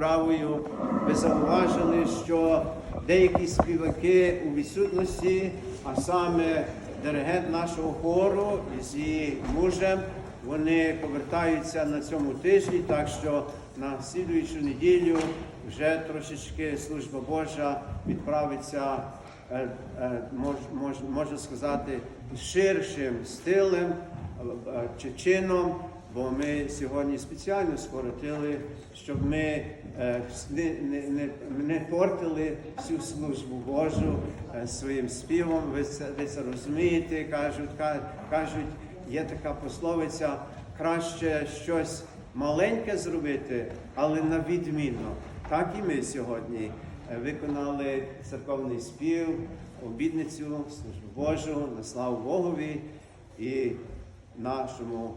вправою. Ви зауважили, що деякі співаки у відсутності, а саме диригент нашого хору із її мужем, вони повертаються на цьому тижні, так що на слідуючу неділю вже трошечки служба Божа відправиться, е, е, мож, мож, можна сказати, ширшим стилем е, чи чином, бо ми сьогодні спеціально скоротили, щоб ми е, не, не, не, портили всю службу Божу е, своїм співом. Ви це, ви це розумієте, кажуть, кажуть, є така пословиця, краще щось маленьке зробити, але на відмінно. Так і ми сьогодні е, виконали церковний спів, обідницю, службу Божу, на славу Богові і нашому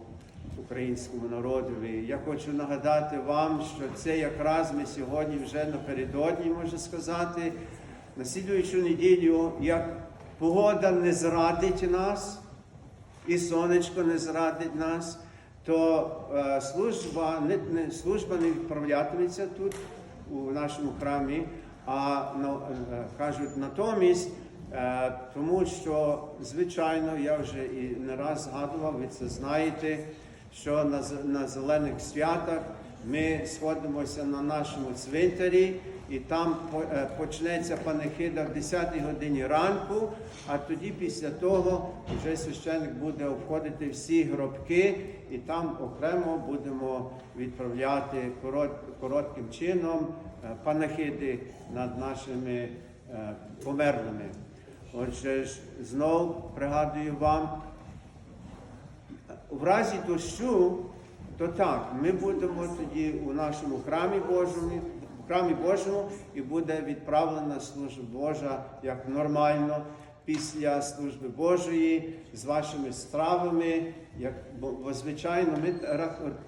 українському народові. Я хочу нагадати вам, що це якраз ми сьогодні вже напередодні, можна сказати, на слідуючу неділю, як погода не зрадить нас, і сонечко не зрадить нас, то е, служба не, не, служба не відправлятиметься тут, у нашому храмі, а ну, е, кажуть натомість, е, тому що, звичайно, я вже і не раз згадував, ви це знаєте, що на, на зелених святах ми сходимося на нашому цвинтарі, і там е, почнеться панихида в 10 годині ранку, а тоді після того вже священник буде обходити всі гробки, і там окремо будемо відправляти корот- коротким чином е, панахиди над нашими е, померлими. Отже знов пригадую вам, в разі дощу, то так, ми будемо тоді у нашому храмі Божому, в храмі Божому, і буде відправлена служба Божа як нормально після служби Божої з вашими стравами. Як, бо, бо, звичайно, ми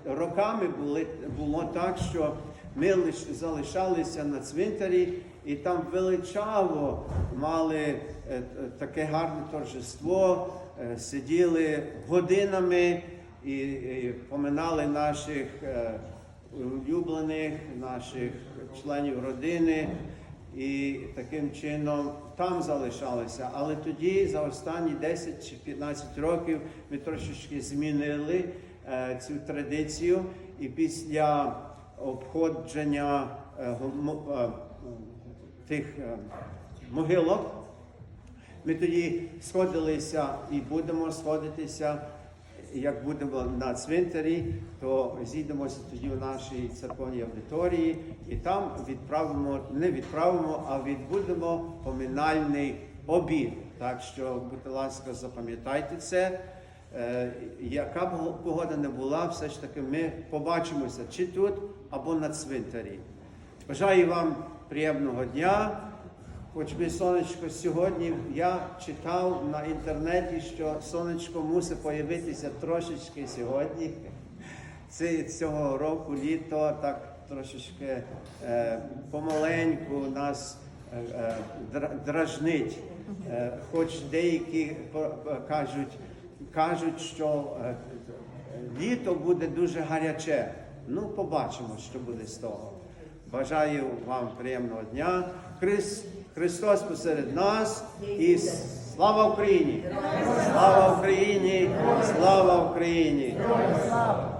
роками були, було так, що ми лиш залишалися на цвинтарі і там величаво мали е, е, таке гарне торжество, е, сиділи годинами і, поминали наших улюблених, наших членів родини. І таким чином там залишалися. Але тоді, за останні 10 чи 15 років, ми трошечки змінили е, цю традицію. І після обходження е, е, тих е, могилок ми тоді сходилися і будемо сходитися. Як будемо на цвинтарі, то зійдемося тоді у нашій церковній аудиторії і там відправимо, не відправимо, а відбудемо поминальний обід. Так що, будь ласка, запам'ятайте це. Е, яка б погода не була, все ж таки ми побачимося чи тут, або на цвинтарі. Бажаю вам приємного дня. Хоч би сонечко сьогодні я читав на інтернеті, що сонечко мусить появитися трошечки сьогодні. Це цього року літо так трошечки е, помаленьку нас е, е, дражнить. Е, хоч деякі кажуть, кажуть, що е, літо буде дуже гаряче. Ну, побачимо, що буде з того. Бажаю вам приємного дня. Хрис- Христос посеред нас і слава Україні! Слава Україні! Слава Україні! Слава!